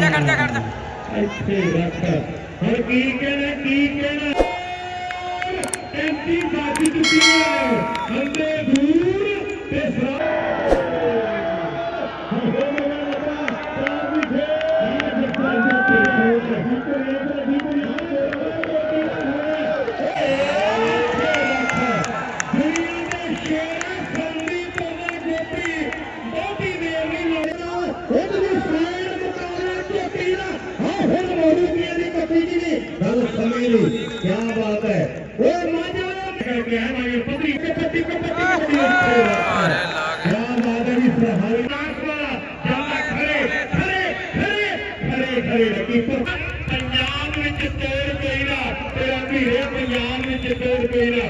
ਖੜ ਜਾ ਖੜ ਜਾ ਖੜ ਜਾ ਇੱਥੇ ਰੱਖ। ਹੁਣ ਕੀ ਕਹਿਣਾ ਕੀ ਕਹਿਣਾ? ਐਂਟੀ ਬਾਜੀ ਚੁੱਕੀ ਹੈ। ਦੂਰ ਤੇ ਸਰਾ پنجاب میں پنجاب میں چتور پیڑا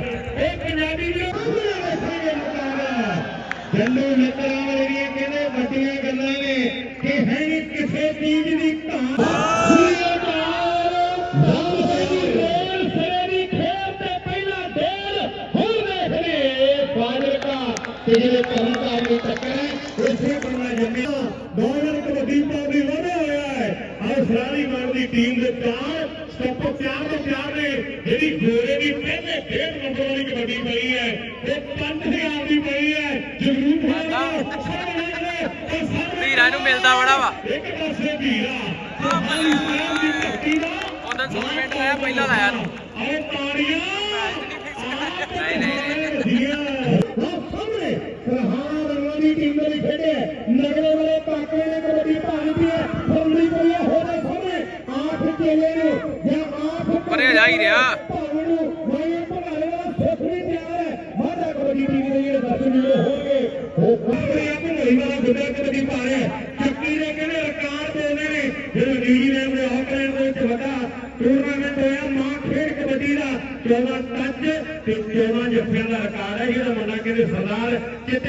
ਦੀ ਟੀਮ ਦੇ ਚਾਰ ਸਟੈਪ ਪਿਆਰ ਦੇ ਪਿਆਰ ਨੇ। ਜਿਹੜੀ ਗੋਰੇ ਦੀ ਪਹਿਲੇ ਖੇਡ ਨੰਬਰ ਵਾਲੀ ਕਬੱਡੀ ਪਈ ਹੈ ਉਹ 5000 ਦੀ ਪਈ ਹੈ। ਜਗਰੂਪ ਹੈ ਸਾਰੇ ਵੀਰਾਂ ਨੂੰ। ਮਿਲਦਾ ਬੜਾ ਵਾ। ਇੱਕ ਪਾਸੇ ਵੀਰਾ ਤੇ ਸਾਹਿਬ ਦੀ ਧਰਤੀ ਦਾ ਉਹਦਾ ਸੂਰਮੈਂਟ ਲਾਇਆ ਪਹਿਲਾਂ ਲਾਇਆ ਨੂੰ ਆਏ ਤਾੜੀਆਂ। ਨਹੀਂ ਨਹੀਂ ਸਾਹਮਣੇ ਸਰਹਾਣਾ ਰੰਗਾਂ ਦੀ ਟੀਮ ਦੇ ਲਈ ਖੇਡੇ ਨਗਰੇ ਵਾਲੇ ਕਾਕੇ ਨੇ ਕਬੱਡੀ ਭਾਰੀ ਪਈ ਹੈ ਫਰਮੀ ਪਈ ਹੈ ਹੋਰੇ ਸਾਹਮਣੇ ਆਠ ਚੇਲੇ ਨੂੰ ਜਾਂ ਆਠ ਪਰੇ ਜਾ ਹੀ ਰਿਹਾ। ਭਾਵੇਂ ਨੂੰ ਵਾਏ ਭਗਾਲੇ ਵਾਲਾ ਸੁੱਖ ਵੀ ਤਿਆਰ ਹੈ ਮਾਝਾ ਕਬੱਡੀ ਟੀਮ ਦੇ ਜਿਹੜੇ ਦਰਸ਼ਨ ਜਿਹੜੇ ਹੋਣਗੇ ਉਹ ਆਪਣੇ ਆਪ ਨੂੰ ਹੋਈ ਵਾਲਾ ਗੁੱਡਾ ਕਬੱਡੀ ਪਾ ਰਿਹਾ ਹੈ। ਚੱਕੀ ਦੇ ਕਹਿੰਦੇ ਰਿਕਾਰਡ ਤੋੜਨੇ ਨੇ ਜਦੋਂ ਨਿਊਜ਼ੀਲੈਂਡ ਦੇ ਆਕਲੈਂਡ ਦੇ ਵਿੱਚ ਵੱਡਾ ਟੂਰਨਾਮੈਂਟ ਹੋਇਆ ਮਾਂ ਖੇਡ ਕਬੱਡੀ ਦਾ 14 ਟੱਚ ਤੇ 14 ਦਾ ਰਿਕਾਰਡ ਹੈ ਜਿਹੜਾ ਮੁੰਡਾ ਕਹਿੰਦੇ ਸਰਦਾਰ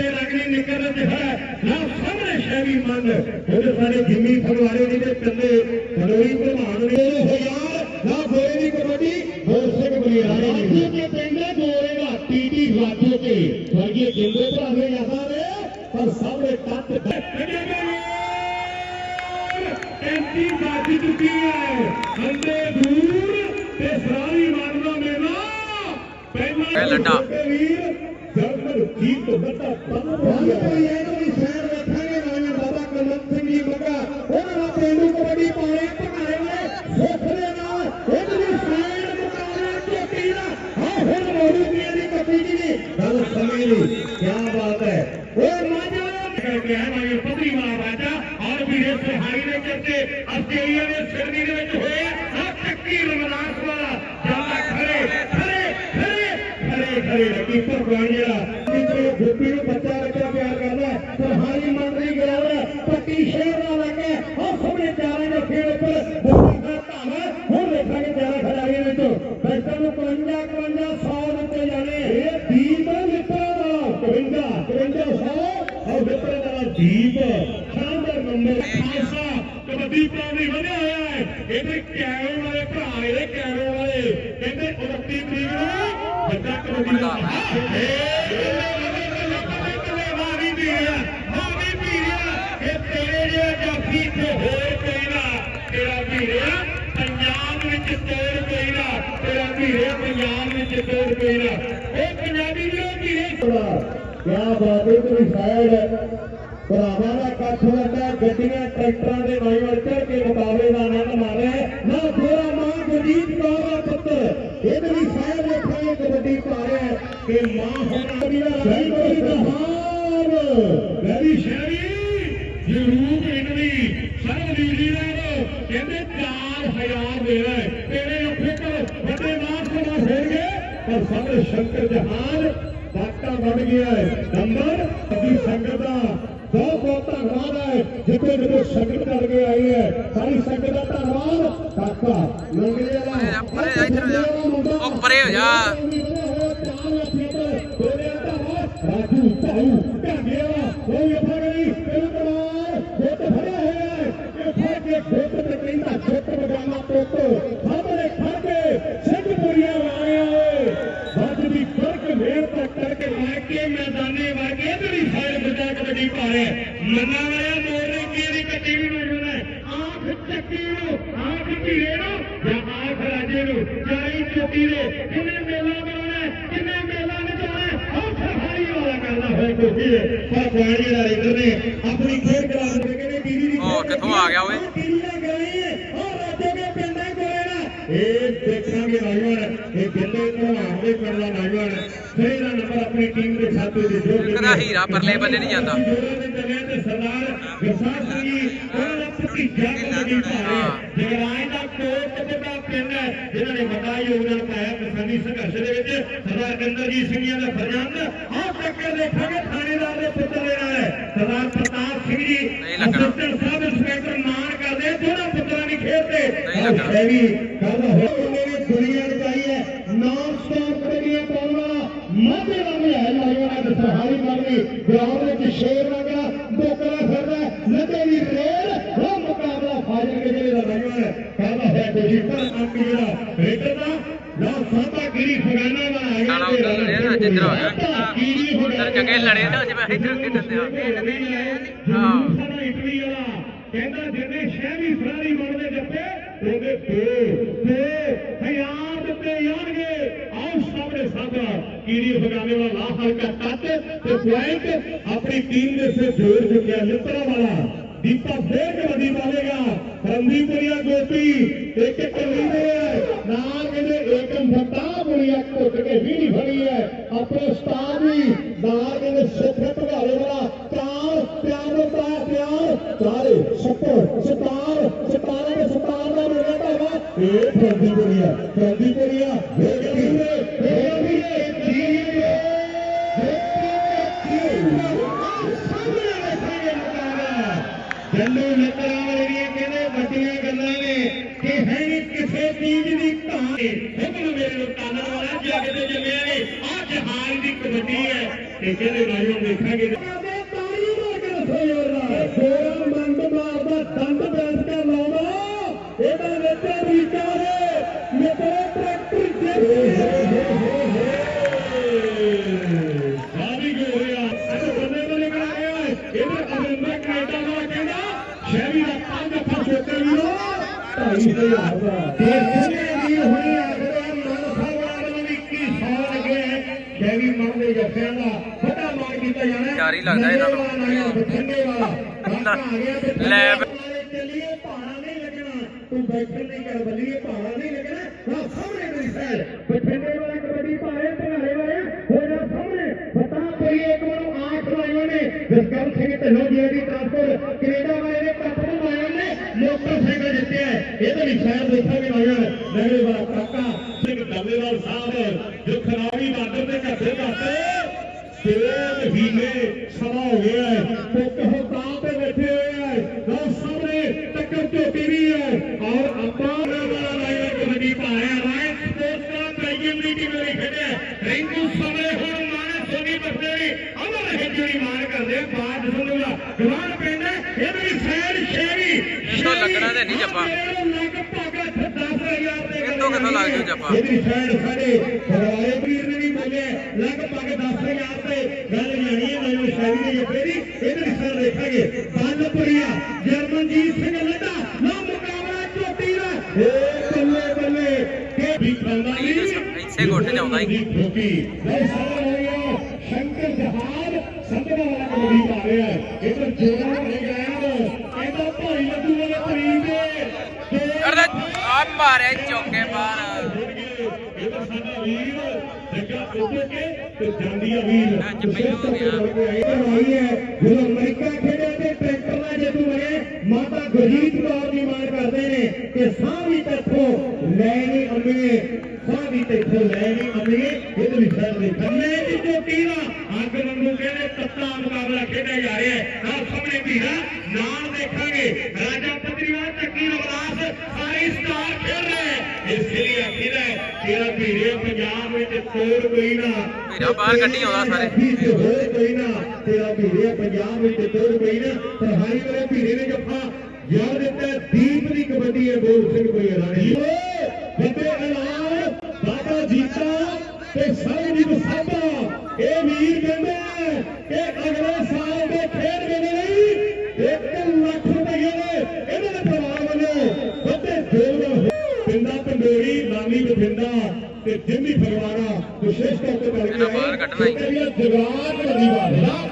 ਰੰਗ ਦੀ ਨਿਕਲ ਵਿੱਚ ਹੈ ਨਾ ਸਾਹਮਣੇ ਸ਼ੈਵੀ ਮੰਨ ਉਹਦੇ ਸਾਰੇ ਜਿੰਮੀ ਫਗਵਾੜੇ ਦੀ ਤੇ ਕੰਦੇ ਬੜੋਈ ਪ੍ਰਧਾਨ ਨੇ। ਹੋ ਯਾਰ ਨਾ ਗੋਰੇ ਦੀ ਕਬੱਡੀ ਹੋਰ ਸਿੰਘ ਨੇ। ਰਾਜੂ ਕੇ ਪਿੰਡੇ ਗੋਰੇ ਦਾ ਟੀਟੀ ਰਾਜੂ ਕੇ ਵਰਗੀ ਜਿੰਦੇ ਭਰਾਵੇ ਯਾਦਾਂ ਨੇ ਪਰ ਸਾਹਮਣੇ ਟੱਚ ਐਂਟੀ ਬਾਜੀ ਚੁੱਕੀ ਹੈ। ਹੰਦੇ ਦੂਰ ਤੇ ਸਰਾਰੀ ਮਾਰਦਾ ਮੇਲਾ। ਪਹਿਲਾਂ ਇਹ ਲੱਡਾ। ਵੀਰ ਜਰਮਨ ਜੀਤ ਤੋਂ ਵੱਡਾ ਪੰਨ ਹੋਇਆ ਕੋਈ ਇਹ ਵੀ ਸ਼ਹਿਰ ਵੇਖਾਂਗੇ ਨਾਲੇ ਬਾਬਾ ਕੁਲਵੰਤ ਸਿੰਘ ਜੀ ਮੱਗਾ ਉਹਨਾਂ ਦਾ ਪਿੰਡੂ ਕਬੱਡੀ ਪਾਉਣੇ ਭਗਾਰੇ ਵਾਲੇ ਸੁੱਖ ਦੇ ਨਾਲ ਉਹਦੇ ਵੀ ਸਾਈਡ ਮੁਕਾਬਲਾ ਚੋਟੀ ਦਾ ਹਾਂ ਹੁਣ ਮੋੜੂ ਪੀਏ ਦੀ ਕੱਪੀ ਜੀ ਦੀ ਗੱਲ ਸਮਝ ਲਈ ਕੀ ਬਾਤ ਹੈ ਓਏ ਮਾਜਾ ਕਰਕੇ ਹੈ ਭਾਈ ਪਤਰੀ ਵਾਲਾ ਰਾਜਾ ਔਰ ਵੀਰੇ ਸੁਹਾਈ ਦੇ ਚਰਚੇ ਆਸਟ੍ਰੇਲੀਆ ਦੇ ਸਿਡਨੀ ਦੇ ਵਿੱਚ ਹੋਏ ਆ ਚੱਕੀ ਰਮਦਾਸ ਵਾਲਾ ਜਾਂਦਾ ਖੜੇ ਖੜੇ ਖੜੇ ਖੜੇ ਖੜੇ ਕੀਪਰ ਜਿਹੜਾ ਕਿਤੇ ਗੋਪੀ ਨੂੰ ਬੱਚਾ ਬੱਚਾ ਪਿਆਰ ਕਰਦਾ ਸੁਹਾਈ ਮੰਡਲੀ ਗਰਾਉਂਡ ਪੱਟੀ ਸ਼ਹਿਰ ਦਾ ਲੱਗੇ ਉਹ ਸਾਹਮਣੇ ਚਾਰਾਂ ਦੇ ਖੇਡ ਉੱਪਰ ਬੋਲਾ ਧਾਵਾ ਹੁਣ ਵੇਖਾਂਗੇ ਚਾਰਾਂ ਖਿਡਾਰੀਆਂ ਵਿੱਚੋਂ ਬੈਸਟਾਂ ਨੂੰ 55 51 100 ਦਿੱਤੇ ਜਾਣੇ ਇਹ ਦੀਪ ਮਿੱਤਰਾਂ ਦਾ 52 52 100 ਔਰ ਵਿਪਰੇ ਦਾ ਦੀਪ ਸ਼ਾਨਦਾਰ ਨੰਬਰ ਖਾਲਸਾ ਕਬੱਡੀ ਪਾਉਂਦੀ ਵਧਿਆ ਹੋਇਆ ਹੈ ਇਹਦੇ ਕੈਰੋ ਵਾਲੇ ਭਰਾ ਇਹਦੇ ਕੈਰੋ ਵਾਲੇ ਕਹਿੰਦੇ 29 ਤਰੀਕ ਨੂੰ ਬੱਚਾ ਕਬੱਡੀ ਦਾ ਮਾਰੀ ਵੀਰਿਆ ਮਾਰੀ ਵੀਰਿਆ ਇਹ ਤੇਰੇ ਜਿਹਾ ਜਾਫੀ ਤੇ ਹੋਏ ਪੈਣਾ ਤੇਰਾ ਵੀਰਿਆ ਪੰਜਾਬ ਵਿੱਚ ਤੋੜ ਪੈਣਾ ਤੇਰਾ ਵੀਰੇ ਪੰਜਾਬ ਵਿੱਚ ਤੋੜ ਪੈਣਾ ਇਹ ਪੰਜਾਬੀ ਵੀਰੋ ਵੀਰੇ ਕਿਆ ਬਾਤ ਹੈ ਤੁਸੀਂ ਸਾਇਦ ਭਰਾਵਾਂ ਦਾ ਕੱਖ ਲੱਗਾ ਗੱਡੀਆਂ ਟਰੈਕਟਰਾਂ ਦੇ ਨਾਲ ਚੜ ਕੇ ਮੁਕਾਬਲੇ ਦਾ ਆਨੰਦ ਮਾਰੇ ਨਾ ਥੋੜਾ ਮਾਂ ਗੁਰਜੀਤ ਕੌਰ ਦਾ ਪੁੱਤਰ ਇਹਦੇ ਵੀ ਸਾਇਦ ਵੇਖਾਂਗੇ ਕਬੱਡੀ ਹੈ ਕਿ ਮਾਂ ਹੋਣਾ ਦੀ ਸਹੀ ਕੋਈ ਜਹਾਨ ਵੈਰੀ ਸ਼ਹਿਰੀ ਜ਼ਰੂਰ ਇੰਨੀ ਸਰਵ ਨਿਊਜ਼ੀਲੈਂਡ ਕਹਿੰਦੇ 4000 ਦੇਣਾ। ਤੇਰੇ ਕੋਲ ਵੱਡੇ ਮਾਸ ਕੋਲ ਹੋਣਗੇ ਪਰ ਸਾਡੇ ਸ਼ੰਕਰ ਜਹਾਨ ਦਾਤਾ ਬਣ ਗਿਆ ਹੈ ਨੰਬਰ ਅੱਡੀ ਸੰਗਤ ਦਾ ਬਹੁਤ ਬਹੁਤ ਧੰਨਵਾਦ ਹੈ ਜਿੱਥੇ ਜਿੱਥੇ ਸੰਗਤ ਕਰਕੇ ਆਈ ਹੈ ਸਾਰੀ ਸੰਗਤ ਦਾ ਧੰਨਵਾਦ ਕਾਕਾ ਲੰਗੜੇ ਵਾਲਾ ਪਰੇ ਜਾ, ਇੱਧਰ ਹੋ ਜਾ। ਉਹ ਪਰੇ ਹੋ ਜਾ। ਰਾਜੂ ਭਾਊ ਢਾਂਗੇ ਵਾਲਾ ਕੋਈ ਅਫਾ ਨਹੀਂ ਤੈਨੂੰ ਕਮਾਲ ਖੇਤ ਫੜਿਆ ਹੋਇਆ ਹੈ ਇਹ ਫੜ ਕੇ ਖੇਤ ਤੇ ਕਹਿੰਦਾ ਛੇਤ ਬਗਾਨਾ ਪੁੱਤ ਸਾਹਮਣੇ ਖੜ ਕੇ ਸਿੰਘ ਪੁਰੀਆ ਲਾਇਆ ਓਏ ਵੱਜ ਦੀ ਫ਼ਰਕ ਮੇਰ ਤੱਕ ਕਰਕੇ ਲੈ ਕੇ ਮੈਦਾਨੇ ਵਰਗੇ ਤੇਰੀ ਸਾਈਡ ਬੱਚਾ ਕਬੱਡੀ ਪਾ ਮੰਨਾ ਵਾਲਿਆ ਮੋਰੇ ਕੀ ਦੀ ਕੱਟੀ ਵੀ ਮੌਜੂਦ ਹੈ ਚੱਕੀ ਨੂੰ ਆਖ ਧੀਰੇ ਨੂੰ ਜਾਂ ਆਖ ਰਾਜੇ ਨੂੰ ਜਾਂ ਜਾਈ ਚੋਟੀ ਦੇ ਕਿੰਨੇ ਮੇਲਾ ਬਣਾਉਣਾ ਹੈ, ਕਿੰਨੇ ਮੇਲਾ ਨਚਾਉਣਾ ਹੈ, ਉਹ ਸਰਹਾਰੀ ਵਾਲਾ ਕਰਦਾ ਹੋਇਆ ਕੋਈ ਹੈ ਪਰ ਪੁਆਇੰਟ ਜਿਹੜਾ ਰੇਡਰ ਨੇ ਆਪਣੀ ਖੇਡ ਕਰਾ ਦੇ ਕਹਿੰਦੇ ਟੀਵੀ ਦੀ ਉਹ ਕਿੱਥੋਂ ਆ ਗਿਆ ਓਏ? ਟੀਵੀ ਦਾ ਗਰਾਈ ਹੈ। ਉਹ ਰਾਜੇ ਦੇ ਪਿੰਡਾਂ ਕੋਲੇ ਨਾ ਇਹ ਦੇਖਾਂਗੇ ਨੌਜਵਾਨ। ਇਹ ਬਿੰਦੇ ਭਲਵਾਨ ਦੇ ਪਿੰਡ ਦਾ ਨੌਜਵਾਨ। ਸਹੀ ਦਾ ਨੰਬਰ ਆਪਣੀ ਟੀਮ ਦੇ ਖਾਤੇ ਦੇ ਜੋ ਕਦਾ ਹੀਰਾ ਪਰਲੇ ਬੰਨੇ ਨਹੀਂ ਜਾਂਦਾ। ਦੇ ਤੇ ਸਰਦਾਰ ਗੁਰਸਾਹਿਬ ਸਿੰਘ ਜੀ ਉਹਨਾਂ ਦਾ ਭਤੀਜਾ ਕਬੱਡੀ ਭਾਰੇ ਜਗਰਾਜ ਦਾ ਕੋਟ ਤੇ ਦਾ ਪਿੰਡ ਹੈ ਜਿਨ੍ਹਾਂ ਨੇ ਵੱਡਾ ਯੋਗਦਾਨ ਪਾਇਆ ਕਿਸਾਨੀ ਸੰਘਰਸ਼ ਦੇ ਵਿੱਚ। ਸਰਦਾਰ ਇੰਦਰਜੀਤ ਸਿੰਘ ਜੀ ਦਾ ਫਰਜ਼ੰਦ। ਆਹ ਟੱਕਰ ਦੇਖਾਂਗੇ ਥਾਣੇਦਾਰ ਦੇ ਪੁੱਤਰ ਦੇ ਨਾਲ ਸਰਦਾਰ ਪ੍ਰਤਾਪ Singh ji. Assistant sub inspector ਮਾਨ ਕਰਦੇ ਦੋਨਾਂ ਪੁੱਤਰਾਂ ਦੀ ਨਹੀਂ ਲੱਗਣਾ। ਇਹ ਵੀ ਗੱਲ ਹੋ ਵੀ ਦੁਨੀਆ ਨੂੰ ਚਾਹੀ ਹੈ। ਨਾਨ ਸਟਾਪ ਕਰੀਏ ਪਾਉਣ ਮਾਝੇ ਦਾ ਵੀ ਹੈ ਨੌਜਵਾਨਾਂ ਦੇ ਸਰਹਾਰੀ ਕਰਨੀ ਗਰਾਊਂਡ ਵਿੱਚ ਸ਼ੇਰ ਵਗਰਾ ਬੋਕਰਾ ਫਿਰਦਾ ਨਦੇ ਦੀ ਰੇਲ ਉਹ ਮੁਕਾਬਲਾ ਫਾਜ਼ਿਲ ਕੇ ਜਿਹੜੇ ਦਾ ਨੌਜਵਾਨ ਕਰਦਾ ਹੋਇਆ ਕੋਸ਼ਿਸ਼ ਪਰ ਅੰਕ ਜਿਹੜਾ ਰੇਟਰ ਦਾ ਨਾ ਸਾਤਾ ਗਿਰੀ ਫਗਾਨਾ ਵਾਲਾ ਆ ਗਿਆ ਸਾਲਾ ਉੱਧਰ ਲੜਿਆ ਨਾ, ਜਿੱਧਰ ਹੋ ਗਿਆ। ਕੀੜੀ ਉੱਧਰ ਚੰਗੇ ਲੜੇ ਨਾ ਜਿਵੇਂ ਇੱਧਰ ਖੇਡਦੇ ਆ ਹਾਂ ਸਾਡਾ ਇਟਲੀ ਵਾਲਾ ਕਹਿੰਦਾ ਜਿੰਨੇ ਸ਼ਹਿਰੀ ਫਰਾਰੀ ਬਣਦੇ ਜੱਪੇ ਉਹਦੇ ਦੋ ਦੋ ਹਜ਼ਾਰ ਦਿੱਤੇ ਜਾਣਗੇ ਆਓ ਸਾਹਮਣੇ ਸਾਹਮਣਾ ਕੀੜੀ ਫਗਾਨੇ ਵਾਲਾ ਲਾਹ ਤੇ ਪੁਆਇੰਟ ਆਪਣੀ ਟੀਮ ਦੇ ਸੇ ਜੋੜ ਚੁੱਕਿਆ ਲਿੱਤਰਾ ਵਾਲਾ, ਦੀਪਾ ਫੇਰ ਕਬੱਡੀ ਪਾਵੇਗਾ ਰੰਦੀਪੁਰੀਆ ਗੋਪੀ, ਇੱਕ ਇੱਕ ਲੀਦੇ ਹੈ। ਨਾਲ ਕਹਿੰਦੇ ਏਕਮ ਫਟਾ ਬੁਰੀਆ ਘੁੱਟ ਕੇ ਵੀੜੀ ਫੜੀ ਹੈ। ਆਪਣੇ ਉਸਤਾਦ ਵੀ ਨਾਲ ਕਹਿੰਦੇ ਸੁੱਖ ਭਗਾਲੇ ਵਾਲਾ। ਚਾਰ ਪਿਆਰ ਦਾ ਪਿਆਰ ਪਿਆਰ। ਚਾਰੇ ਸੱਤਰ, ਸਤਾਰ, ਸਤਾਰਾਂ ਦੇ ਸਤਾਰ ਦਾ ਮੇਰਾ ਭਾਵਾ ਇਹ ਰੰਦੀਪੁਰੀਆ ਰੰਦੀਪੁਰੀਆ ਵੇਖ ਕਿੰਨੇ ਜੰਨੂ ਲੱਕੜਾਂ ਵਾਲੀਆਂ ਕਹਿੰਦੇ ਵੱਡੀਆਂ ਗੱਲਾਂ ਨੇ ਕਿ ਹੈ ਕਿਸੇ ਚੀਜ਼ ਦੀ ਕਹਾਣੀ ਹੁਕਮ ਮੇਰੇ ਨੂੰ ਤਾਨਣ ਵਾਲਾ ਜੱਗ ਦੇ ਜੰਮਿਆ ਨੇ ਆ ਜਹਾਨ ਦੀ ਕਬੱਡੀ ਹੈ। ਤੇ ਕਹਿੰਦੇ ਰਾਜੋਂ, ਦੇਖਾਂਗੇ ਲੱਗਦਾ ਇਹਨਾਂ ਨੂੰ। ਲੈ ਚੱਲੀਏ ਪਹਾੜਾ ਨਹੀਂ ਲੱਗਣਾ। ਤੂੰ ਬੈਠਣ ਨਹੀਂ ਕਰ ਬੱਲੀਏ ਪਹਾੜਾ ਨਹੀਂ ਲੱਗਣਾ। ਨਾ ਸਾਹਮਣੇ ਮੇਰੀ ਸਾਈਡ ਬਠਿੰਡੇ ਵਾਲਾ ਕਬੱਡੀ ਭਾਰੇ ਭਗਾਲੇ ਵਾਲੇ ਹੋ ਜਾ ਸਾਹਮਣੇ। ਪਤਾ ਕੋਈ ਇੱਕ ਨੂੰ ਆਖ ਲਾਇਓ ਨੇ। ਜਸਕਰ ਸਿੰਘ ਢਿੱਲੋਂ ਜੀ ਦੀ ਟ੍ਰਾਂਸਪੋਰਟ ਕੈਨੇਡਾ ਵਾਲੇ ਨੇ ਕੱਪ ਬਣਾਏ ਨੇ ਮੋਟਰਸਾਈਕਲ ਜਿੱਤਿਆ। ਇਹਦੇ ਲਈ ਸ਼ਾਇਦ ਦੇਖਾਂਗੇ ਨੌਜਵਾਨ ਨਗਰੇ ਵਾਲਾ ਕਾਕਾ ਸਿੰਘ ਡੱਲੇਵਾਲ ਸਾਹਿਬ ਜੋ ਖਰਾਬੀ ਬਾਰਡਰ ਦੇ ਘੱਟੇ ਘੱਟੇ ਤੇਰੇ ਮਹੀਨੇ ਸਮਾਂ ਹੋ ਗਿਆ ਹੈ। ਪੁੱਤ ਹੋ ਤਾਂ ਤੇ ਬੈਠੇ ਹੋਏ ਹੈ ਲੋ ਸਾਹਮਣੇ ਟੱਕਰ ਝੋਟੀ ਵੀ ਹੈ। ਔਰ ਆਪਾਂ ਵਾਲਾ ਲਾਇਆ ਕਬੱਡੀ ਪਾਇਆ ਰਾਇਟ ਸਪੋਰਟਸ ਦਾ ਟ੍ਰਾਈਗਨ ਦੀ ਟੀਮ ਲਈ ਖੇਡਿਆ ਰਿੰਕੂ ਸਮੇਂ ਹੁਣ ਮਾਣੇ ਸੋਨੀ ਬਸੇਰੀ ਅਮਰ ਰਹੇ ਜਿਹੜੀ ਮਾਰ ਕਰਦੇ ਬਾਦ ਸੁਣੂਗਾ ਗਵਾਨ ਪਿੰਡ ਹੈ, ਇਹਦੇ ਵੀ ਸੈਰ ਸ਼ੇਰੀ ਇੱਥੋਂ ਲੱਗਣਾ ਤੇ ਨਹੀਂ ਜੱਪਾ। ਲਗਭਗ 10000 ਦੇ ਇੱਥੋਂ ਕਿੱਥੋਂ ਲੱਗ ਜੂ ਜੱਪਾ? ਇਹਦੀ ਸਾਈਡ ਸਾਡੇ ਫਗਵਾੜੇ ਵੀਰ ਨੇ ਵੀ ਬੋਲੇ ਲਗਭਗ 10000 ਤੇ ਗੱਲ ਜਾਣੀ ਹੈ ਮੈਨੂੰ ਸ਼ਾਇਰੀ ਦੇ ਜੱਫੇ ਦੀ ਇਹਦੇ ਸਰ ਦੇਖਾਂਗੇ। ਬੰਦਪੁਰੀਆ ਜਰਮਨਜੀਤ ਸਿੰਘ ਲੱਡਾ ਨਾ ਮੁਕਾਬਲਾ ਚੋਟੀ ਦਾ। ਏ ਬੱਲੇ ਬੱਲੇ ਕੇ ਵੀ ਖਾਂਦਾ ਨਹੀਂ। ਇੱਥੇ 'ਚ ਆਉਂਦਾ ਹੀ। ਠੋਕੀ ਲੈ ਸਾਰਾ ਹੋ ਗਿਆ ਸ਼ੰਕਰ ਜਹਾਨ ਸੰਧਵਾ ਵਾਲਾ ਕਬੱਡੀ ਪਾ ਰਿਹਾ ਹੈ। ਇਧਰ ਜੋੜਾ ਹੋ ਗਿਆ ਕਹਿੰਦਾ ਭਾਈ ਲੱਡੂ ਵਾਲੇ ਤਰੀਕ ਦੇ। ਅਰੇ ਆ ਮਾਰੇ ਚੌਕੇ ਬਾਹਰ ਇਹਦਾ ਸਾਡਾ ਵੀਰ। ਤੇ ਜਾਂਦੀ ਆ ਵੀਰ ਅੱਜ ਮੈਨੂੰ ਹੋ ਗਿਆ। ਆਈ ਹੈ ਜਦੋਂ ਅਮਰੀਕਾ ਖੇਡਿਆ ਤੇ ਟਰੈਕਟਰ ਨਾਲ ਜਦੋਂ ਬਣੇ ਮਾਤਾ ਗੁਰਜੀਤ ਕੌਰ ਦੀ ਮਾਰ ਕਰਦੇ ਨੇ ਕਿ ਸਾਹ ਵੀ ਤੇਥੋਂ ਲੈ ਨਹੀਂ ਅੰਮੀਏ ਸਾਹ ਵੀ ਤੇਥੋਂ ਲੈ ਨਹੀਂ ਅੰਮੀਏ ਇਹਦੇ ਵੀ ਸਰ ਦੇ ਥੱਲੇ ਦੀ ਚੋਟੀ ਦਾ ਅੱਗ ਵਾਂਗੂ ਕਹਿੰਦੇ ਤੱਤਾ ਮੁਕਾਬਲਾ ਖੇਡਿਆ ਜਾ ਰਿਹਾ ਹੈ ਨਾਲ ਸਾਹਮਣੇ ਵੀਰਾ ਨਾਲ ਦੇਖਾਂਗੇ ਰਾਜਾ ਪਤਰੀਵਾਲ ਚੱਕੀ ਰਵਲਾਸ ਸਾਰੇ ਸਟਾਰ ਖੇਡ ਰਹੇ ਹੈ। ਇਸ ਲਈ ਆਖੀਦਾ ਹੈ, ਤੇਰਾ ਵੀਰੇ ਤੋੜ ਕੋਈ ਨਾ। ਵੀਰਾ ਬਾਹਰ ਕੱਢੀ ਆਉਂਦਾ ਸਾਰੇ। ਹੋਰ ਕੋਈ ਨਾ ਤੇਰਾ ਵੀਰੇ ਪੰਜਾਬ ਵਿੱਚ ਤੋੜ ਕੋਈ ਨਾ। ਸਰਹਾਰੀ ਵਾਲੇ ਵੀਰੇ ਨੇ ਜੱਫਾ। ਯਾਦ ਦਿੱਤਾ ਦੀ ਕਬੱਡੀ ਹੈ ਬੋਲ ਸਿੰਘ ਕੋਈ ਰਾਣੀ ਵੱਡੇ ਐਲਾਨ ਬਾਬਾ ਜੀਤਾ ਤੇ ਸਰਬਜੀਤ ਸਾਬਾ ਇਹ ਵੀਰ ਕਹਿੰਦੇ ਆ ਕਿ ਅਗਲੇ ਸਾਲ ਦੇ ਖੇਡ ਮੇਲੇ ਲਈ 1 ਲੱਖ ਰੁਪਏ ਦੇ ਇਹਨਾਂ ਦੇ ਪਰਿਵਾਰ ਵੱਲੋਂ ਤੇ ਜਿੰਨੀ ਫਗਵਾੜਾ ਵਿਸ਼ੇਸ਼ ਤੇ ਬਣ ਇਹਨਾਂ ਬਾਹਰ ਕੱਢਣਾ ਹੀ। ਜਵਾਨ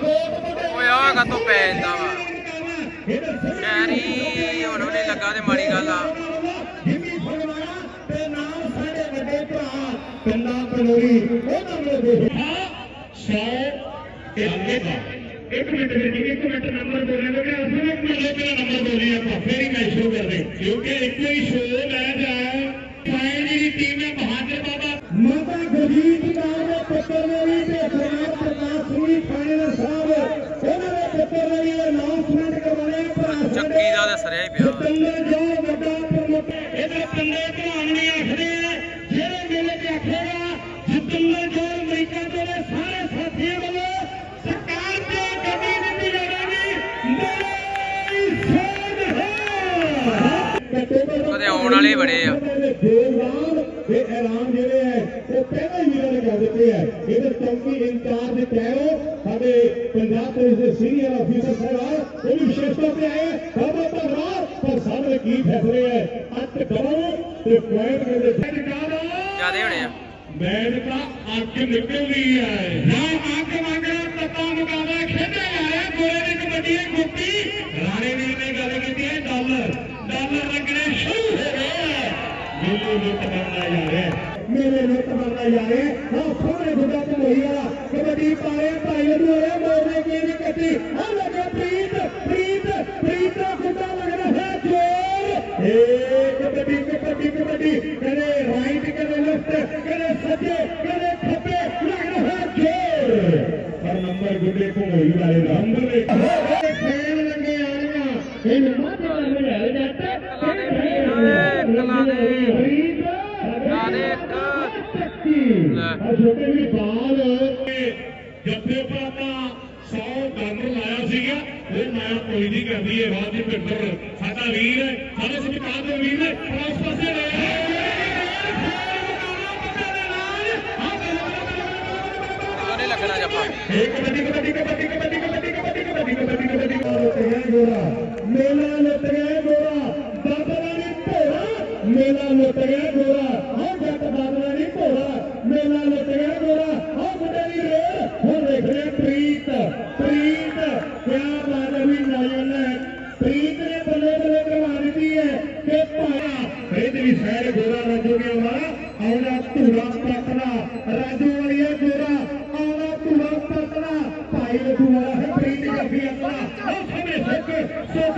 ਕੋਟ ਮੁੰਡੇ ਓਏ ਆਹ ਕਾਤੋਂ ਪੈ ਜਾਂਦਾ ਵਾ। ਸ਼ਹਿਰੀ ਹੁਣ ਉਹਨੇ ਲੱਗਾ ਤੇ ਮਾੜੀ ਗੱਲ ਆ। ਜਿੰਨੀ ਫਗਵਾੜਾ ਤੇ ਨਾਲ ਸਾਡੇ ਵੱਡੇ ਭਰਾ ਪਿੰਡਾ ਕਲੋਰੀ ਉਹਨਾਂ ਨੂੰ ਦੇਖੋ 100 ਤੇ ਅੱਗੇ ਦਾ। ਇੱਕ ਮਿੰਟ ਜੀ ਇੱਕ ਮਿੰਟ ਨੰਬਰ ਬੋਲਣੇ ਲੱਗੇ ਅਸੀਂ ਇੱਕ ਮਿੰਟ ਪਹਿਲਾਂ ਨੰਬਰ ਬੋਲੀ ਆਪਾਂ ਫੇਰ ਹੀ ਮੈਚ ਸ਼ੁਰੂ ਕਰਦੇ। ਕਿਉਂਕਿ ਇੱਕੋ ਹੀ ਸ਼ੋਅ ਲੈ ਜਾਏ ਫਾਇਰ ਦੀ ਟੀਮ ਹੈ ਬਹਾਦਰ ਬਾਬਾ ਮਾਤਾ ਗੁਰਜੀਤ ਕੌਰ ਦੇ ਪੁੱਤਰ ਨੇ ਵੀ ਤੇ ਸਰਦਾਰ ਪ੍ਰਕਾਸ਼ ਸਿੰਘ ਫਾਈਨਲ ਸਾਹਿਬ ਉਹਨਾਂ ਦੇ ਪੁੱਤਰ ਨੇ ਵੀ ਅਨਾਉਂਸਮੈਂਟ ਕਰਵਾਇਆ ਭਰਾ ਚੱਕੀ ਦਾ ਤੇ ਸਰਿਆ ਹੀ ਪਿਆ। ਸਤਿੰਦਰ ਜੋ ਵੱਡਾ ਪ੍ਰਮੁੱਖ ਇਹਦੇ ਪੰਡੇ ਧਿਆਨ ਨਹੀਂ ਆਖਦੇ ਜਿਹੜੇ ਮੇਲੇ ਤੇ ਆਖੇਗਾ ਸਤਿੰਦਰ ਜੋ ਅਮਰੀਕਾ ਦੇ ਸਾਰੇ ਸਾਥੀਆਂ ਵੱਲੋਂ ਸਰਕਾਰ ਤੇ ਗੱਡੀ ਦਿੱਤੀ ਜਾਵੇਗੀ ਮੇਰੀ ਸੋਧ ਹੈ ਕਦੇ ਆਉਣ ਵਾਲੇ ਬੜੇ ਆ। ਜੋਰਦਾਰ ਇਹ ਐਲਾਨ ਜਿਹੜੇ ਹੈ ਉਹ ਪਹਿਲਾਂ ਹੀ ਵੀਰਾਂ ਨੇ ਕਰ ਦਿੱਤੇ ਹੈ। ਇਹਦੇ ਚੌਕੀ ਇੰਚਾਰਜ ਕਹਿਓ ਸਾਡੇ ਪੰਜਾਬ ਪੁਲਿਸ ਦੇ ਸੀਨੀਅਰ ਅਫੀਸਰ ਸਾਹਿਬਾਨ ਉਹ ਵੀ ਵਿਸ਼ੇਸ਼ ਤੌਰ ਤੇ ਆਏ। ਬਹੁਤ ਬਹੁਤ ਧੰਨਵਾਦ ਪਰ ਸਾਹਮਣੇ ਕੀ ਫੈਸਲੇ ਹੈ? ਅੱਤ ਕਰੋ ਤੇ ਪੁਆਇੰਟ ਦੇ ਜਗਾਦਾ ਜਿਆਦੇ ਹੋਣੇ ਆ। ਮੈਚ ਦਾ ਅੱਗ ਨਿਕਲ ਰਹੀ ਹੈ। ਨਾ ਅੱਗ ਵਾਂਗੜਾ ਤੱਤਾ ਮੁਕਾਬਲਾ میرے نے تمنا یارے وہ سونے گدا تو وہی والا کبڈی پارے بھائی نو اے موڑے کی نے کٹی ہاں لگا پریت پریت پریت دا گدا لگ رہا ہے جوڑ اے کبڈی کبڈی کبڈی کرے رائٹ کرے لیفٹ کرے سجے کرے کھپے لگ رہا ہے جوڑ پر نمبر گڈے کو وہی والے نمبر ایک کھیل لگے آنیاں اے نمبر والے رہ ਛੋਟੇ ਵੀ ਬਾਲ ਜੱਫੇ ਪਾਪਾ 100 ਡਾਲਰ ਲਾਇਆ ਸੀਗਾ ਉਹ ਮੈਂ ਕੋਈ ਨਹੀਂ ਕਰਦੀ ਇਹ ਬਾਤ ਦੀ ਪਿੰਡਰ ਸਾਡਾ ਵੀਰ ਹੈ ਸਾਡੇ ਸਤਿਕਾਰ ਦੇ ਵੀਰ ਨੇ ਪਰ ਉਸ ਪਾਸੇ ਲੈ ਉਹਨੇ ਲੱਗਣਾ ਜੱਫਾ ਇੱਕ ਕਬੱਡੀ ਕਬੱਡੀ ਕਬੱਡੀ ਕਬੱਡੀ ਕਬੱਡੀ ਕਬੱਡੀ ਕਬੱਡੀ ਕਬੱਡੀ ਕਬੱਡੀ ਕਬੱਡੀ ਗੋਰਾ ਮੇਲਾ ਲੁੱਟ ਗਿਆ ਗੋਰਾ ਬਾਬਲਾ ਨਹੀਂ ਭੋਰਾ ਮੇਲਾ ਲੁੱਟ ਗਿਆ ਗੋਰਾ ਆਹ ਜੱਟ ਬਾਬਲਾ ਨਹੀਂ ਭੋਰਾ ਮੇਲਾ ਲੁੱਟ ਗਿਆ ਗੋਰਾ ਮੁੰਡੇ ਦੀ ਰੇਲ ਹੁਣ ਦੇਖ ਰਹੇ ਪ੍ਰੀਤ ਪ੍ਰੀਤ ਕਿਆ ਬਾਤ ਹੈ ਵੀ ਨਾਇਨ ਹੈ ਪ੍ਰੀਤ ਨੇ ਬੱਲੇ ਬੱਲੇ ਕਰਵਾ ਦਿੱਤੀ ਹੈ ਕਿ ਭਾਇਆ ਇਹਦੇ ਵੀ ਸੈਰ ਗੋਰਾ ਰਾਜੂ ਗਿਆ ਵਾ ਆਉਣਾ ਧੂਰਾ ਪਟਨਾ ਰਾਜੂ ਵਾਲੀਆ ਗੋਰਾ ਆਉਣਾ ਧੂਰਾ ਪਟਨਾ ਭਾਈ ਰਜੂ ਵਾਲਾ ਹੈ, ਪ੍ਰੀਤ ਜੱਫੀ ਆਪਣਾ। ਉਹ ਸਮੇਂ ਸੁੱਕ ਸੁੱਖ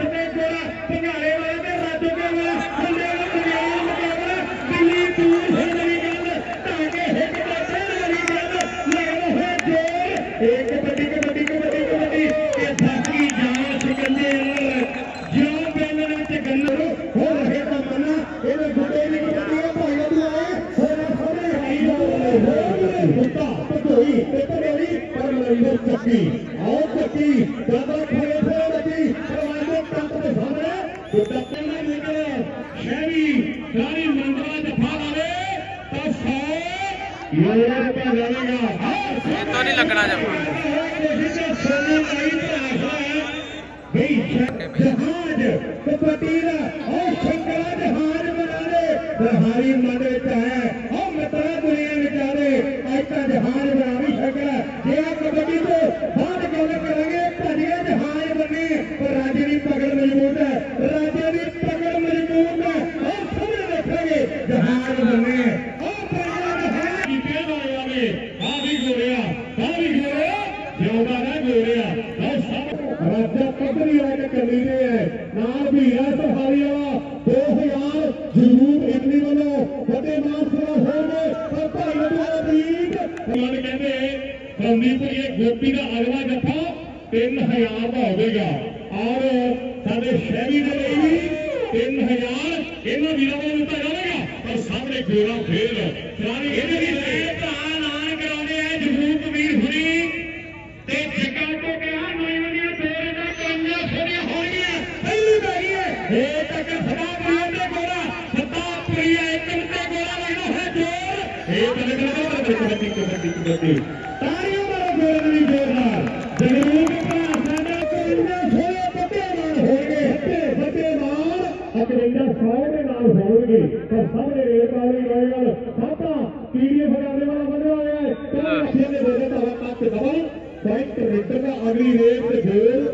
પતિ ઓમ પતિ દાદા 3000 ਇਹਨਾਂ ਵੀਰਾਂ ਨੂੰ ਦਿੱਤਾ ਜਾਵੇਗਾ ਪਰ ਸਾਹਮਣੇ ਗੋਰਾ ਫੇਰ ਪੁਰਾਣੀ ਇਹਦੇ ਵੀ ਲੈ ਭਰਾ ਨਾਂ ਕਰਾਉਂਦੇ ਆ ਜਗਰੂਪ ਵੀਰ ਹੁਣੀ। ਤੇ ਜੱਗਾ ਤੋਂ ਕਿਹਾ ਨੌਜਵਾਨ ਦੀਆਂ ਦੋ ਪੰਜਾਂ ਸੋਨੀਆਂ ਹੋਣਗੀਆਂ ਪਹਿਲੀ ਵਾਰੀ ਹੈ। ਇਹ ਤੱਕ ਸਦਾ ਬਾਹਰ ਦੇ ਗੋਰਾ ਸਦਾ ਪ੍ਰਿਆ ਇੱਕ ਤੇ ਗੋਰਾ ਲੱਗਦਾ ਹੈ ਜੋਰ। ਇਹ ਬੱਲੇ ਬੱਲੇ ਕਬੱਡੀ ਕਬੱਡੀ ਕਬੱਡੀ ਹੋਣਗੇ ਪਰ ਸਾਹਮਣੇ ਰੇਟ ਵਾਲੀ ਰੋਇਲ ਸਾਡਾ ਪੀਡੀਐਫ ਕਰਦੇ ਵਾਲਾ ਬਣਿਆ ਹੋਇਆ ਹੈ। ਤਾਂ ਅੱਛੇ ਦੇ ਦੇ ਦਿੱਤਾ ਵਾ ਕੱਟ ਡਬਲ ਪੁਆਇੰਟ ਰੇਟਰ ਦਾ ਅਗਲੀ ਰੇਟ ਤੇ ਗੋਲ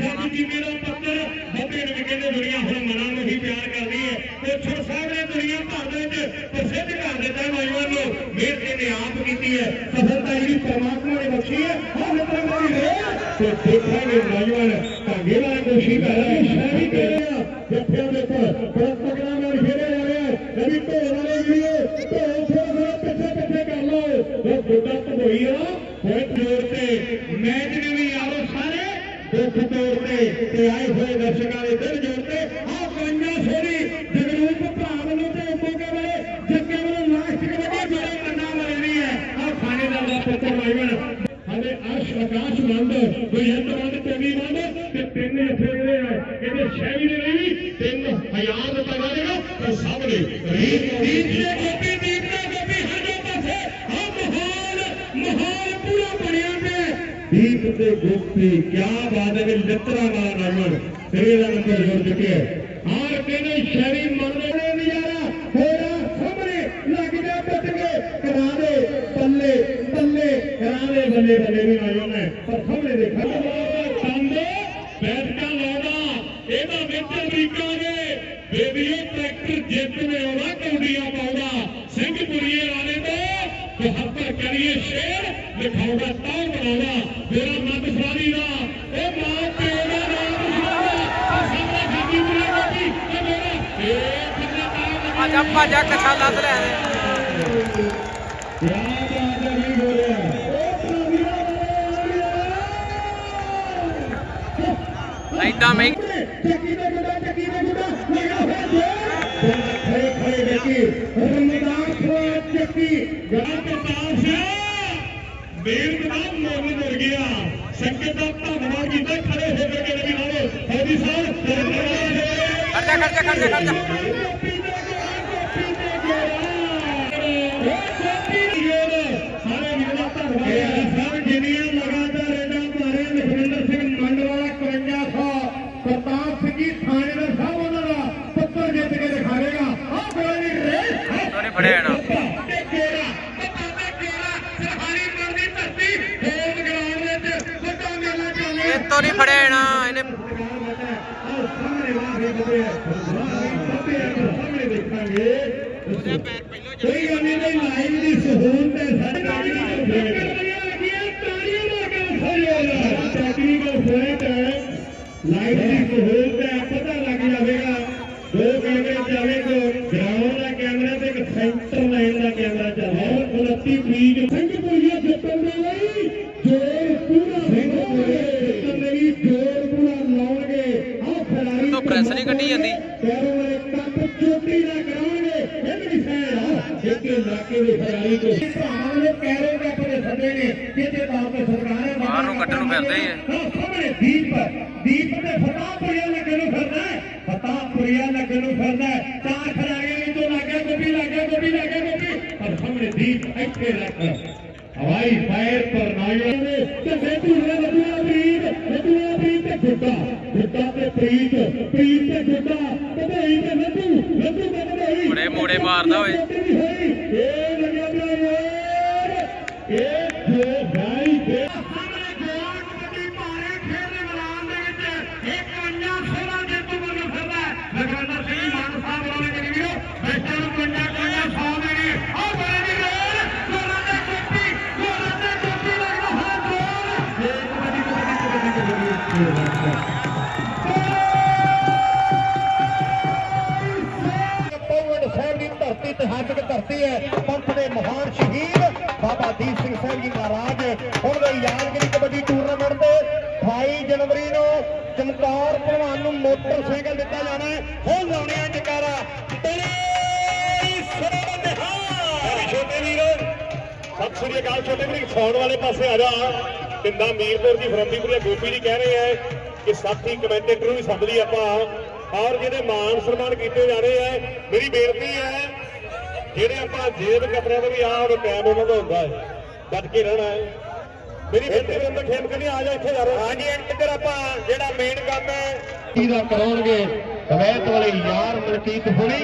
ਜੱਜ ਜੀ ਮੇਰਾ ਪੱਤਰ ਬੱਬੇ ਨੂੰ ਕਹਿੰਦੇ ਦੁਨੀਆ ਹੁਣ ਮਨਾਂ ਨੂੰ ਹੀ ਪਿਆਰ ਕਰਦੀ ਹੈ। ਤੇ ਛੋਟ ਸਾਹਿਬ ਨੇ ਦੁਨੀਆ ਭਰ ਦੇ ਵਿੱਚ ਪ੍ਰਸਿੱਧ ਕਰ ਦਿੱਤਾ ਹੈ ਨੌਜਵਾਨ ਨੂੰ। ਮਿਹਰ ਇਹਨੇ ਆਪ ਕੀਤੀ ਹੈ। ਸਫਲਤਾ ਜਿਹੜੀ ਪਰਮਾਤਮਾ ਨੇ ਬਖਸ਼ੀ ਹੈ ਹਾਂ ਮਿੱਤਰ ਮੇਰੀ ਰੇਲ ਤੇ ਦੇਖਾਂਗੇ ਨੌਜਵਾਨ ਧਾਗੇ ਵਾਲਾ ਕੋਸ਼ਿਸ਼ ਕਰ ਰਿਹਾ ਹੈ ਸ਼ਹਿਰੀ ਕਹਿ ਰਿਹਾ ਜੱਫਿਆਂ ਦੇ ਉੱਪਰ ਬੜਾ ਤਕੜਾ ਨਾਲ ਖੇਡਿਆ ਜਾ ਰਿਹਾ ਹੈ ਨਵੀ ਢੋਲ ਵਾਲੇ ਵੀਡੀਓ ਢੋਲ ਥੋੜਾ ਥੋੜਾ ਪਿੱਛੇ ਪਿੱਛੇ ਕਰ ਲਓ। ਉਹ ਗੋਡਾ ਧੋਈ ਆ। ਬਹੁਤ ਜ਼ੋਰ ਤੇ। ਮੈਚ ਦੇ ਵੀ ਆਓ ਸਾਰੇ। ਦੁੱਖ ਤੋੜ ਤੇ। ਤੇ ਆਏ ਹੋਏ ਦਰਸ਼ਕਾਂ ਦੇ ਦਿਲ ਜੋੜ ਤੇ। ਆਹ ਪੰਜਾ ਸੋਰੀ ਜਗਰੂਪ ਭਰਾ ਵੱਲੋਂ ਤੇ ਮੋਗੇ ਵਾਲੇ ਜੱਗੇ ਵੱਲੋਂ ਲਾਸਟ ਕਬੱਡੀ ਜਿਹੜੇ ਕੰਨਾ ਮਾਰਨੀ ਹੈ ਆਹ ਖਾਣੇ ਦਾ ਪੁੱਤਰ ਮਾਈਵਨ ਹਲੇ ਅਰਸ਼ ਆਕਾਸ਼ ਮੰਦ ਗੁਰਜੰਤ ਮੰਦ ਤੇਵੀ ਮੰਦ ਤੇ ਤਿੰਨ ਇੱਥੇ ਜਿਹੜੇ ਆ, ਇਹਦੇ ਸ਼ੈਵੀ ਦੇ ਲਈ 3000 ਰੁਪਏ ਲੱਗੇਗਾ ਤੇ ਸਾਹਮਣੇ ਰੀਤ ਰੀਤ ਦੇ ਗੋਪੀ ਦੀਪ ਦੇ ਗੋਪੀ ਹਜੇ ਪਾਸੇ ਆ ਮਹਾਨ ਮਹਾਨ ਪੂਰਾ ਬਣਿਆ ਪਿਆ ਦੀਪ ਤੇ ਗੋਪੀ ਕੀ ਬਾਤ ਹੈ ਵੀ ਲਿੱਤਰਾ ਵਾਲਾ ਨਾਮਨ ਤੇਰੇ ਦਾ ਨੰਬਰ ਜੁੜ ਚੁੱਕਿਆ ਹੈ ਆਰ ਕਹਿੰਦੇ ਸ਼ੈਵੀ ਮੰਨਦੇ ਨੇ ਨਜ਼ਾਰਾ ਹੋਇਆ ਸਾਹਮਣੇ ਲੱਗ ਜਾ ਪੁੱਟ ਕੇ ਕਰਾ ਦੇ ਬੱਲੇ ਬੱਲੇ ਕਰਾ ਦੇ ਬੱਲੇ ਬੱਲੇ ਵੀ ਆਇਓ ਨੇ ਪਰ ਸਾਹਮਣੇ ਦੇਖਾ ਕੰਦੇ ਬੈਠ ਕੇ ਲਾਉਣਾ ਇਹਦਾ ਵਿੱਚ ਅਮਰੀਕਾ ਨੇ ਬੇਬੀਓ ਟਰੈਕਟਰ ਜਿੱਤ ਨੇ ਆਉਣਾ ਕੌਡੀਆਂ ਪਾਉਣਾ ਸਿੰਘਪੁਰੀਏ ਵਾਲੇ ਤੋਂ ਬਹੱਤਰ ਕਰੀਏ ਸ਼ੇਰ ਲਿਖਾਉਗਾ ਤਾਂ ਬਣਾਉਣਾ ਮੇਰਾ ਮੱਤ ਫਰਾਰੀ ਦਾ ਇਹ ਮਾਂ ਪਿਓ ਦਾ ਨਾਮ ਲਿਖਾਉਣਾ ਸਾਹਮਣੇ ਖਾਦੀ ਬੁਲਾ ਗਈ ਇਹ ਮੇਰਾ ਇਹ ਕਿੰਨਾ ਟਾਈਮ ਆਜਾ ਭਾਜਾ ਕਛਾ ਲੱਦ ਲੈ ਦੇ ਯਾਦ ਆ ਹੋ ਰਿਹਾ ਐਦਾਂ ਮੈਂ। ਚੱਕੀ ਦੇ ਗੁੱਡਾ ਚੱਕੀ ਦੇ ਗੁੱਡਾ ਲਗਾ ਜੋਰ ਖੜੇ ਖੜੇ ਦੇਖੀ ਰਮਦਾਨ ਖੜਾ ਚੱਕੀ। ਗਾਂ ਪ੍ਰਤਾਪ ਸਿੰਘ ਮੇਰ ਦਾ ਮੋਨ ਮੁਰ ਗਿਆ। ਸੰਗਤ ਦਾ ਧੰਨਵਾਦ ਕੀਤਾ, ਖੜੇ ਹੋ ਕੇ ਮੇਰੇ ਵੀ ਨਾਲ ਫੌਜੀ ਸਾਹਿਬ ਖੜ ਜਾ ਖੜ ਜਾ ਖੜ ਜਾ ਖੜ ਜਾ ਸਾਰੇ ਵੀਰਾਂ ਦਾ ਧੰਨਵਾਦ ਸਭ ਜਿੰਨੀਆਂ ਲਗਾਤਾਰ ਇਹਦਾ ਮਾਰੇ ਲਖਵਿੰਦਰ ਸਿੰਘ ਮੰਡਵਾਲਾ 5100 ਪ੍ਰਤਾਪ ਸਿੰਘ ਜੀ ਥਾਣੇਦਾਰ ਸਾਹਿਬ ਉਹਨਾਂ ਦਾ ਪੱਤਰ ਜਿੱਤ ਕੇ ਦਿਖਾਵੇਗਾ ਆਹ ਕੋਈ ਨਹੀਂ ਰੇਸ ਉਹਨੇ ਫੜਿਆ ਨਾ ਤੇ ਕੇਰਾ ਪਤਾ ਤੇ ਕੇਰਾ ਸਰਹਾਰੀ ਪਰ ਦੀ ਧਰਤੀ ਹੋਮ ਗਰਾਊਂਡ ਵਿੱਚ ਵੱਡਾ ਮੇਲਾ ਚੱਲ ਰਿਹਾ ਇਹ ਤੋਂ ਨਹੀਂ ਫੜਿਆ ਨਾ ਇਹਨੇ ਸਾਹਮਣੇ ਵਾਹ ਕੱਪ ਚੋਟੀ ਨਾ ਕਰਾਉਣਗੇ ਇਹ ਵੀ ਫੈਨ ਆ। ਇੱਕ ਇਲਾਕੇ ਦੇ ਖਿਡਾਰੀ ਕੋ ਭਰਾਵਾਂ ਨੇ ਪੈਰੋਂ ਦੇ ਸੱਦੇ ਨੇ। ਜਿਹਦੇ ਤੌਰ ਤੇ ਸਰਕਾਰ ਹੈ ਬਾਹਰ ਨੂੰ ਕੱਢਣ ਫਿਰਦੇ ਹੀ। ਹਾਂ, ਸਾਹਮਣੇ ਦੀਪ ਦੀਪ ਤੇ ਫਤਾਹਪੁਰੀਆ ਲੱਗਣ ਨੂੰ ਫਿਰਦਾ ਹੈ? ਫਤਾਹਪੁਰੀਆ ਲੱਗਣ ਨੂੰ ਫਿਰਦਾ ਚਾਰ ਖਿਡਾਰੀਆਂ ਨੇ ਤੋਂ ਲੱਗਿਆ ਗੋਪੀ ਲੱਗਿਆ ਗੋਪੀ ਲੱਗਿਆ ਗੋਪੀ। ਪਰ ਸਾਹਮਣੇ ਦੀਪ ਇੱਥੇ ਰੱਖ ਇਤਿਹਾਸਕ ਹੈ ਪੰਥ ਦੇ ਮਹਾਨ ਸ਼ਹੀਦ ਬਾਬਾ ਦੀਪ ਸਿੰਘ ਸਾਹਿਬ ਜੀ ਮਹਾਰਾਜ। ਹੁਣ ਦੇ ਯਾਦਗਾਰੀ ਕਬੱਡੀ ਟੂਰਨਾਮੈਂਟ ਦੇ 28 ਜਨਵਰੀ ਨੂੰ ਚਮਕੌਰ ਭਲਵਾਨ ਨੂੰ ਮੋਟਰਸਾਈਕਲ ਦਿੱਤਾ ਜਾਣਾ ਹੈ ਹੁਣ ਲਾਉਣੇ ਆ ਜਕਾਰਾ ਬਲੇ ਸਰਬਨਹਾ ਛੋਟੇ ਵੀਰ, ਸਤਿ ਸ੍ਰੀ ਅਕਾਲ ਛੋਟੇ ਵੀਰ। ਸੌਣ ਵਾਲੇ ਪਾਸੇ ਆ ਜਾ। ਪਿੰਡਾ ਮੀਰਪੁਰ ਦੀ ਫਰੰਦੀਪੁਰੀਆ ਗੋਪੀ ਜੀ ਕਹਿ ਰਹੇ ਹੈ ਕਿ ਸਾਥੀ ਕਮੈਂਟੇਟਰ ਨੂੰ ਵੀ ਸੱਦ ਲਈ ਆਪਾਂ। ਔਰ ਜਿਹੜੇ ਮਾਨ ਸਨਮਾਨ ਕੀਤੇ ਜਾ ਰਹੇ ਹੈ ਮੇਰੀ ਬੇਨਤੀ ਹੈ ਜਿਹੜੇ ਆਪਾਂ ਜੇਬ ਕਤਰਿਆਂ ਦੇ ਵੀ ਆ ਉਹ ਟਾਈਮ ਉਹਨਾਂ ਦਾ ਹੁੰਦਾ ਹੈ। ਡਟ ਕੇ ਰਹਿਣਾ ਹੈ। ਮੇਰੀ ਬੇਨਤੀ ਵੀ ਅੰਦਰ ਖੇਮ ਕਰਨੀ ਆ ਜਾ ਇੱਥੇ ਯਾਰ ਹਾਂਜੀ ਇੱਧਰ ਆਪਾਂ ਜਿਹੜਾ ਮੇਨ ਕੰਮ ਹੈ। ਕੀ ਦਾ ਕਰਾਉਣਗੇ? ਕਵੈਤ ਵਾਲੇ ਯਾਰ ਮਲਕੀਤ ਹੁਣੀ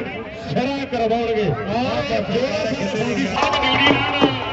ਸ਼ਰਾ ਕਰਵਾਉਣਗੇ। ਆਹ ਜੋੜਾ ਸਾਹਿਬ ਡਿਊਟੀ ਨਾਲ